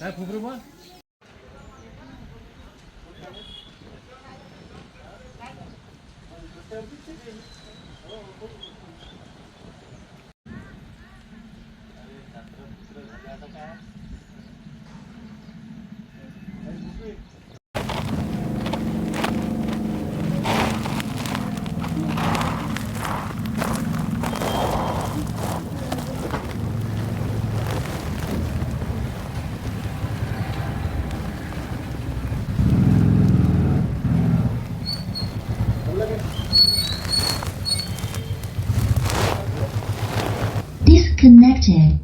Ha kubru mu? Disconnected.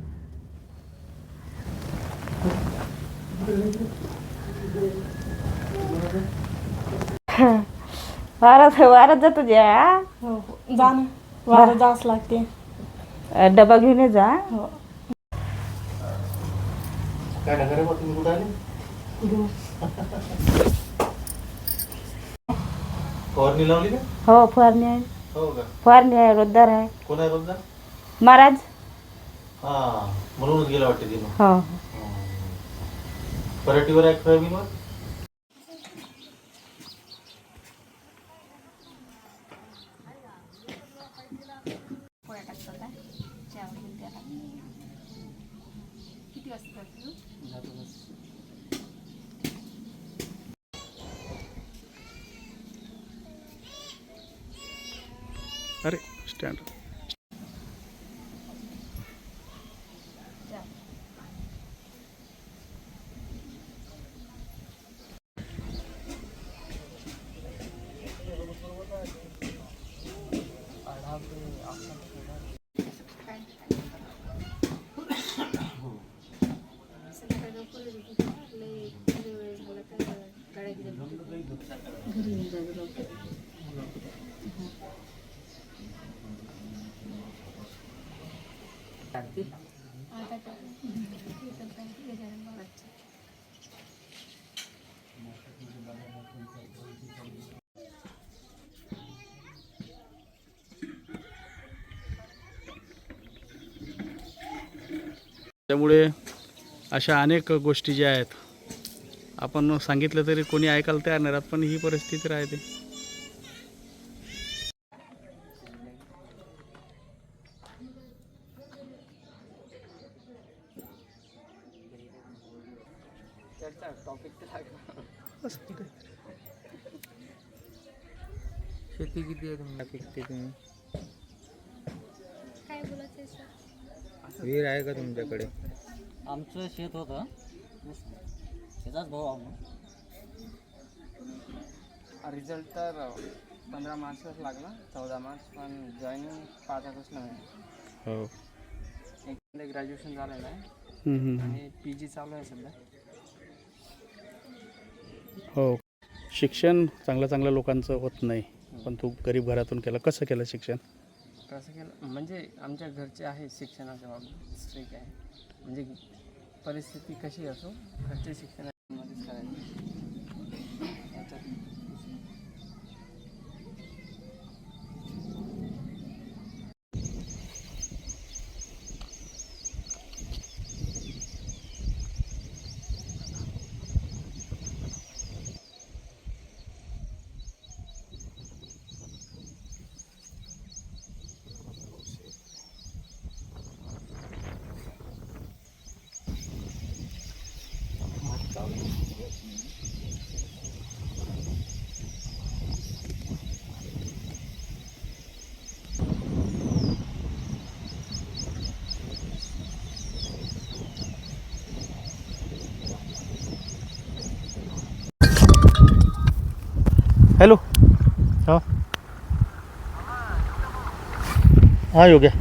वारात वारात जातो ज्या हो हो जा ना वारं जावंच लागते डबा घेऊन ये जा हो काय नगर मग तुम्ही कुठं आले फवारणी लावली का हो फवारणी आहे हो का फवारणी आहे रोजदार आहे कोण आहे रोजदार महाराज हा म्हणूनच गेला वाटते तिनं. हो. पराठीवर आहे सोयाबीनवर? अरे स्टँड त्यामुळे अशा अनेक गोष्टी ज्या आहेत आपण सांगितलं तरी कोणी ऐकायला तयार नाही राहत पण ही परिस्थिती राहते? शेती किती आहे तुम्हाला? पिकते तुम्ही? विहीर आहे का तुमच्याकडे? आमचं शेत होतं. शेताच भाऊ आहो रिझल्ट तर पंधरा मार्चलाच लागला चौदा मार्च पण जॉईनिंग पाच ऑगस्टला आहे हो. एक ग्रॅज्युएशन झालेलं आहे. हम्म, हम्म, हम्म. आणि पी जी चालू आहे सध्या. हो. शिक्षण चांगल्या चांगल्या लोकांचं होत नाही पण तू गरीब घरातून केलं. कसं केलं शिक्षण? कसं केलं? म्हणजे आमच्या घरचे आहे शिक्षणाच्या बाबतीत स्ट्रिक आहे. म्हणजे परिस्थिती कशी असो घरचे शिक्षणामध्येच हां योग्य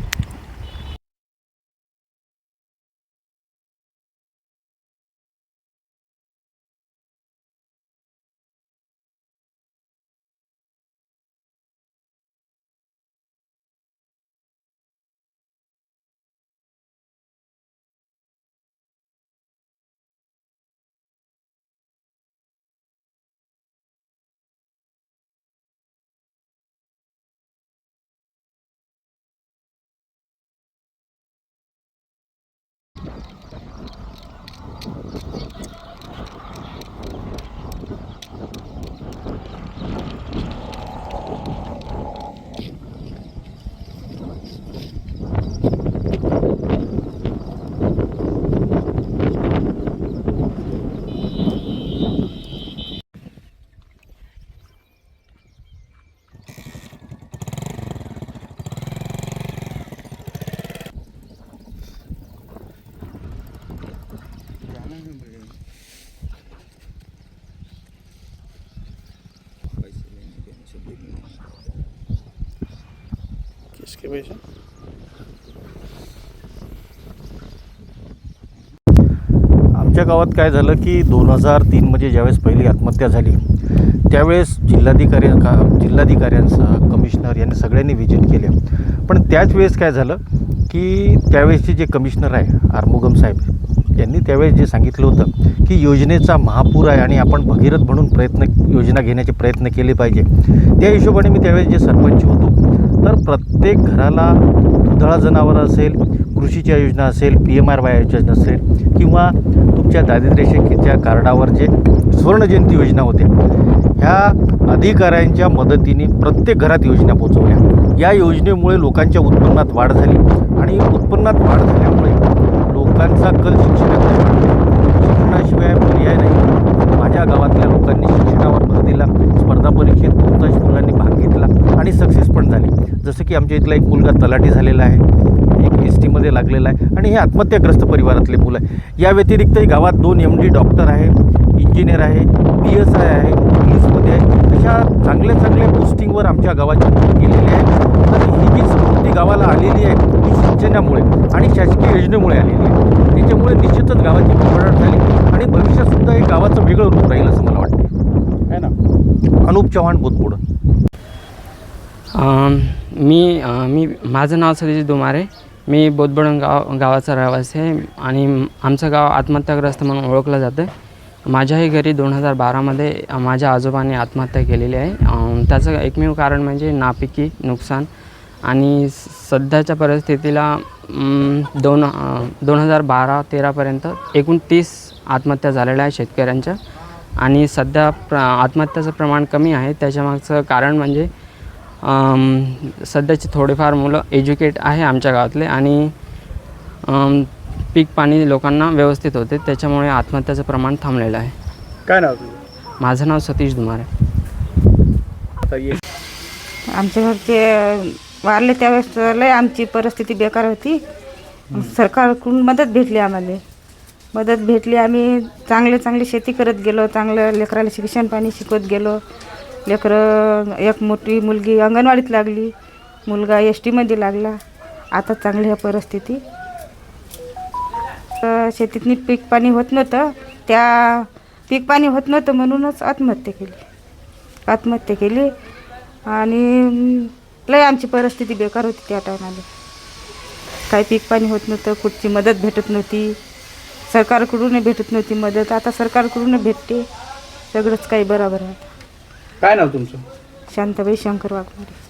ते आमच्या गावात काय झालं की दोन हजार तीनमध्ये ज्यावेळेस पहिली आत्महत्या झाली त्यावेळेस जिल्हाधिकारी का जिल्हाधिकाऱ्यांसह कमिशनर यांनी सगळ्यांनी व्हिजिट केले. पण त्याच वेळेस काय झालं की त्यावेळेसचे जे कमिशनर आहे आरमुगम साहेब यांनी त्यावेळेस जे सांगितलं होतं की योजनेचा महापूर आहे आणि आपण भगीरथ म्हणून प्रयत्न योजना घेण्याचे प्रयत्न केले पाहिजे. त्या हिशोबाने मी त्यावेळेस जे सरपंच होतो तर प्रत्येक घराला दुधाळा जनावरं असेल कृषीच्या योजना असेल पी एम आर वाय योजना असेल किंवा तुमच्या दारिद्र्यशेखीच्या कार्डावर जे सुवर्णजयंती योजना होत्या ह्या अधिकाऱ्यांच्या मदतीने प्रत्येक घरात योजना पोचवल्या. या योजनेमुळे लोकांच्या उत्पन्नात वाढ झाली आणि उत्पन्नात वाढ झाल्यामुळे लोकांचा कल शिक्षणाकडे वाढला. शिक्षणाशिवाय पर्याय नाही. माझ्या गावातल्या लोकांनी शिक्षणावर भर दिला. स्पर्धा परीक्षेत बहुतांश मुलांनी भाग घेतला आणि सक्सेस पण झाले. जसं की आमच्या इथला एक मुलगा तलाठी झालेला आहे. एक एस टीमध्ये लागलेला आहे. आणि हे आत्महत्याग्रस्त परिवारातले मुलं आहे. या व्यतिरिक्तही गावात दोन एम डी डॉक्टर आहे इंजिनियर आहे पी एस आय आहे पोलीसमध्ये आहे. अशा चांगल्या चांगल्या पोस्टिंगवर आमच्या गावाची मुलं गेलेली आहे तर ही जी समृद्धी गावाला आलेली आहे ही सिंचनामुळे आणि शासकीय योजनेमुळे आलेली आहे. त्याच्यामुळे निश्चितच गावाची भरभराट झाली आणि भविष्यातसुद्धा हे गावाचं वेगळं रूप राहील असं मला वाटतं. आहे ना? अनुप चव्हाण बोधपुडं मी मी माझं नाव सतीश दुमारे. मी बोधबडण गाव गावाचा रहिवासी आहे आणि आमचं गाव आत्महत्याग्रस्त म्हणून ओळखलं जातं. माझ्याही घरी दोन हजार बारामध्ये माझ्या आजोबांनी आत्महत्या केलेली आहे. त्याचं एकमेव कारण म्हणजे नापिकी नुकसान आणि स- सध्याच्या परिस्थितीला दोन दोन हजार बारा तेरापर्यंत एकूण तीस आत्महत्या झालेल्या आहे शेतकऱ्यांच्या आणि सध्या प्र आत्महत्याचं प्रमाण कमी आहे. त्याच्यामागचं कारण म्हणजे सध्याची थोडेफार मुलं एज्युकेट आहे आमच्या गावातले आणि पीक पाणी लोकांना व्यवस्थित होते त्याच्यामुळे आत्महत्याचं प्रमाण थांबलेलं आहे. काय नाव तुझं? माझं नाव सतीश दुमारे आता ये आमच्या घरचे वारले त्यावेळेस लय आमची परिस्थिती बेकार होती. सरकारकडून मदत भेटली आम्हाला. मदत भेटली आम्ही चांगले चांगली शेती करत गेलो चांगलं लेकराला शिक्षण पाणी शिकवत गेलो. लेकरं एक मोठी मुलगी अंगणवाडीत लागली मुलगा एस टीमध्ये लागला. आता चांगली आहे परिस्थिती. तर शेतीतनी पीक पाणी होत नव्हतं. त्या पीक पाणी होत नव्हतं म्हणूनच आत्महत्या केली. आत्महत्या केली आणि लय आमची परिस्थिती बेकार होती त्या टायमाला काही पीक पाणी होत नव्हतं कुठची मदत भेटत नव्हती. सरकारकडून भेटत नव्हती मदत. आता सरकारकडून भेटते. सगळंच काही बरोबर आहे. काय नाव तुमचं? शांताबाई शंकर वाघमारे.